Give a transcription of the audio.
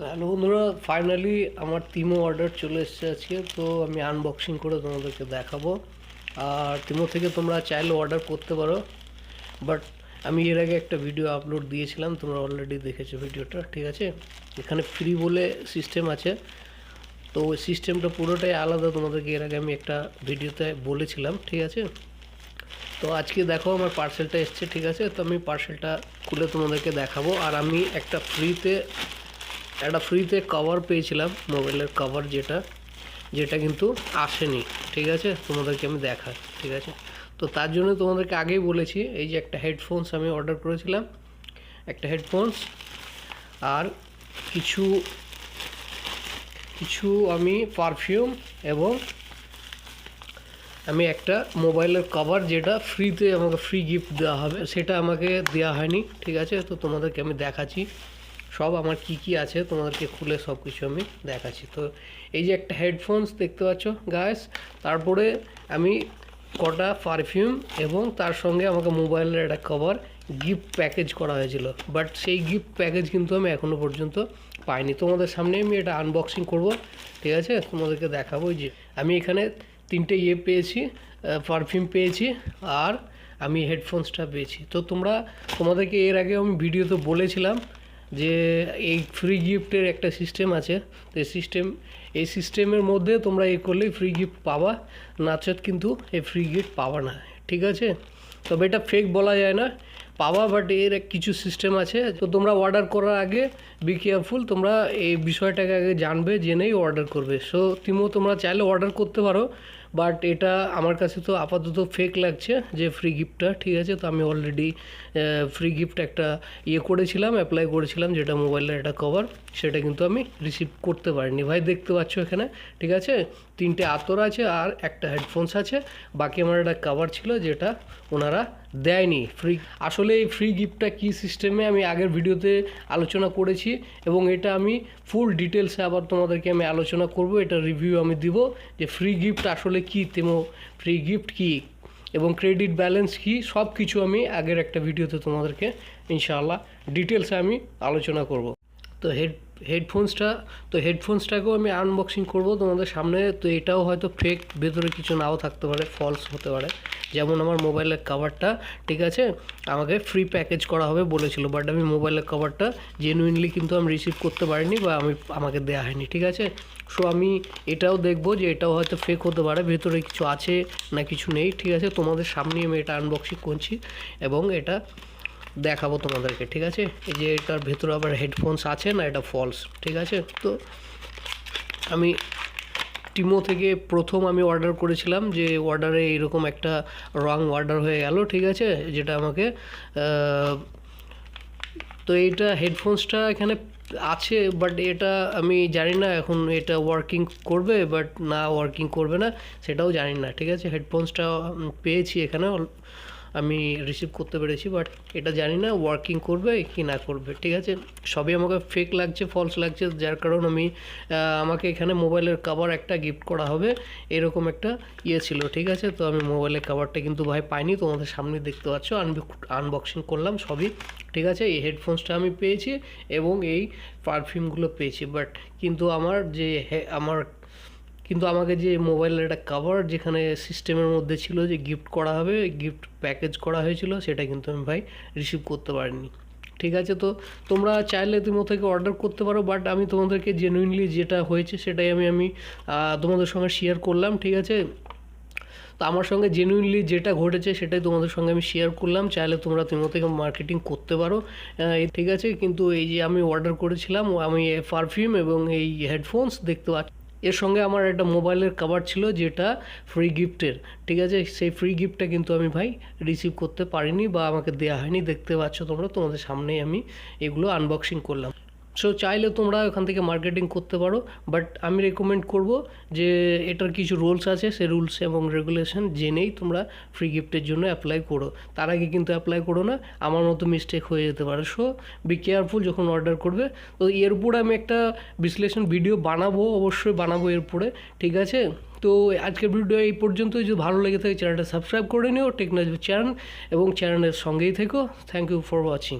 Hello বন্ধুরা finally আমার তিমো order চলে এসেছে আজকে, তো আমি আনবক্সিং করে তোমাদেরকে দেখাবো। আর তিমো থেকে তোমরা চাইলে অর্ডার করতে পারো বাট আমি এর আগে একটা ভিডিও আপলোড দিয়েছিলাম, তোমরা অলরেডি দেখেছ ভিডিওটা ঠিক আছে? এখানে ফ্রি বলে সিস্টেম আছে, তো ওই সিস্টেমটা পুরোটাই আলাদা, তোমাদেরকে এর আগে আমি একটা ভিডিওতে বলেছিলাম, ঠিক আছে? তো আজকে দেখো আমার পার্সেলটা এসছে, ঠিক আছে? তো আমি পার্সেলটা খুলে তোমাদেরকে দেখাবো, আর আমি একটা ফ্রিতে একটা ফ্রিতে কভার পেয়েছিলাম মোবাইলের কভার যেটা যেটা কিন্তু আসেনি, ঠিক আছে? তোমাদেরকে আমি দেখাই, ঠিক আছে? তো তার জন্য তোমাদেরকে আগেই বলেছি, এই যে একটা হেডফোনস আমি অর্ডার করেছিলাম, একটা হেডফোনস আর কিছু কিছু আমি পারফিউম এবং আমি একটা মোবাইলের কভার যেটা ফ্রিতে আমাকে ফ্রি গিফট দেওয়া হবে, সেটা আমাকে দেওয়া হয়নি, ঠিক আছে? তো তোমাদেরকে আমি দেখাচ্ছি। সব আমার কি কি আছে তোমাদেরকে খুলে সব কিছু আমি দেখাচ্ছি। তো এই যে একটা হেডফোনস দেখতে পাচ্ছ গায়েস তারপরে আমি কটা পারফিউম এবং তার সঙ্গে আমাকে মোবাইলের একটা কভার গিফট প্যাকেজ করা হয়েছিল। বাট সেই গিফট প্যাকেজ কিন্তু আমি এখনও পর্যন্ত পাইনি। তোমাদের সামনে আমি এটা আনবক্সিং করব, ঠিক আছে? তোমাদেরকে দেখাবো যে আমি এখানে তিনটে ইয়ে পেয়েছি পারফিউম পেয়েছি আর আমি হেডফোনসটা পেয়েছি। তো তোমরা, তোমাদেরকে এর আগে আমি ভিডিওতে বলেছিলাম যে এই ফ্রি গিফটের একটা সিস্টেম আছে। তো এই সিস্টেম এই সিস্টেমের মধ্যে তোমরা এ করলেই ফ্রি গিফট পাবা। নাচত কিন্তু এই ফ্রি গিফট পাবা না, ঠিক আছে? তবে এটা ফেক বলা যায় না পাওয়া বাট এর এক কিছু সিস্টেম আছে। তো তোমরা অর্ডার করার আগে বি কেয়ারফুল তোমরা এই বিষয়টাকে আগে জানবে, জেনেই অর্ডার করবে। সো তিমো, তোমরা চাইলে অর্ডার করতে পারো। বাট এটা আমার কাছে তো আপাতত ফেক লাগছে যে ফ্রি গিফটটা ঠিক আছে? তো আমি অলরেডি ফ্রি গিফট একটা ইয়ে করেছিলাম অ্যাপ্লাই করেছিলাম, যেটা মোবাইলের একটা কভার সেটা কিন্তু আমি রিসিভ করতে পারিনি। ভাই, দেখতে পাচ্ছ এখানে, ঠিক আছে? তিনটে আতর আছে আর একটা হেডফোনস আছে। বাকি আমার একটা কভার ছিল যেটা ওনারা দেয়নি। ফ্রি আসলে এই ফ্রি গিফটটা কী সিস্টেমে আমি আগের ভিডিওতে আলোচনা করেছি এবং এটা আমি ফুল ডিটেলসে আবার তোমাদেরকে আমি আলোচনা করব এটা রিভিউ আমি দিব যে ফ্রি গিফট আসলে কী তেমো ফ্রি গিফট কী এবং ক্রেডিট ব্যালেন্স কি সব কিছু আমি আগের একটা ভিডিওতে তোমাদেরকে ইনশাআল্লাহ ডিটেলসে আমি আলোচনা করব। তো হেড হেডফোনসটা তো হেডফোনসটাকেও আমি আনবক্সিং করব তোমাদের সামনে। তো এটাও হয়তো ফেক ভেতরে কিছু নাও থাকতে পারে ফলস হতে পারে। যেমন আমার মোবাইলের কাভারটা ঠিক আছে? আমাকে ফ্রি প্যাকেজ করা হবে বলেছিল বাট আমি মোবাইলের কাভারটা জেনুইনলি কিন্তু আমি রিসিভ করতে পারিনি বা আমি, আমাকে দেওয়া হয়নি, ঠিক আছে? সো আমি এটাও দেখব যে এটাও হয়তো ফেক হতে পারে, ভেতরে কিছু আছে না কিছু নেই, ঠিক আছে? তোমাদের সামনেই আমি এটা আনবক্সিং করছি এবং এটা দেখাবো তোমাদেরকে, ঠিক আছে? এই যে এটার ভেতরে আবার হেডফোনস আছে না, এটা ফলস ঠিক আছে? তো আমি টিমো থেকে প্রথম আমি অর্ডার করেছিলাম যে অর্ডারে এরকম একটা রং অর্ডার হয়ে গেল, ঠিক আছে? যেটা আমাকে তো এইটা হেডফোনসটা এখানে আছে বাট এটা আমি জানি না এখন এটা ওয়ার্কিং করবে বাট না ওয়ার্কিং করবে না, সেটাও জানি না, ঠিক আছে? হেডফোনসটা পেয়েছি এখানে আমি রিসিভ করতে পেরেছি বাট এটা জানি না ওয়ার্কিং করবে কি না করবে, ঠিক আছে? সবই আমাকে ফেক লাগছে ফলস লাগছে, যার কারণ আমি আমাকে এখানে মোবাইলের কাভার একটা গিফট করা হবে, এরকম একটা ইয়ে ছিল, ঠিক আছে? তো আমি মোবাইলের কাভারটা কিন্তু ভাই পাইনি, তোমাদের সামনে দেখতে পাচ্ছ আনবক্সিং করলাম সবই, ঠিক আছে? এই হেডফোনসটা আমি পেয়েছি এবং এই পারফিউমগুলো পেয়েছি বাট কিন্তু আমার যে আমার কিন্তু আমাকে যে মোবাইলের একটা কাভার যেখানে সিস্টেমের মধ্যে ছিল যে গিফট করা হবে গিফট প্যাকেজ করা হয়েছিল, সেটা কিন্তু আমি ভাই রিসিভ করতে পারিনি। ঠিক আছে তো, তোমরা চাইলে তুমি থেকে অর্ডার করতে পারো বাট আমি তোমাদেরকে জেনুইনলি যেটা হয়েছে সেটাই আমি আমি তোমাদের সঙ্গে শেয়ার করলাম, ঠিক আছে? তো আমার সঙ্গে জেনুইনলি যেটা ঘটেছে সেটাই তোমাদের সঙ্গে আমি শেয়ার করলাম, চাইলে তোমরা তিমো থেকে মার্কেটিং করতে পারো ঠিক আছে? কিন্তু এই যে আমি অর্ডার করেছিলাম, আমি পারফিউম এবং এই হেডফোনস দেখতে পাচ্ছি এর সঙ্গে আমার একটা মোবাইলের কাভার ছিল যেটা ফ্রি গিফটের ঠিক আছে? সেই ফ্রি গিফটটা কিন্তু আমি ভাই রিসিভ করতে পারিনি বা আমাকে দেওয়া হয়নি। দেখতে পাচ্ছ তোমরা, তোমাদের সামনেই আমি এগুলো আনবক্সিং করলাম। সো চাইলে তোমরা ওখান থেকে মার্কেটিং করতে পারো বাট আমি রেকমেন্ড করব যে এটার কিছু রুলস আছে, সে রুলস এবং রেগুলেশন জেনেই তোমরা ফ্রি গিফটের জন্য অ্যাপ্লাই করো। তার আগে কিন্তু অ্যাপ্লাই করো না, আমার মতো মিস্টেক হয়ে যেতে পারে। সো বি কেয়ারফুল যখন অর্ডার করবে। তো এর উপরে আমি একটা বিশ্লেষণ ভিডিও বানাবো, অবশ্যই বানাবো এরপরে ঠিক আছে? তো আজকের ভিডিও এই পর্যন্তই। যদি ভালো লেগে থাকে চ্যানেলটা সাবস্ক্রাইব করে নিও। টেকনোলজি চ্যানেল এবং চ্যানেলের সঙ্গেই থেকো। Thank you for watching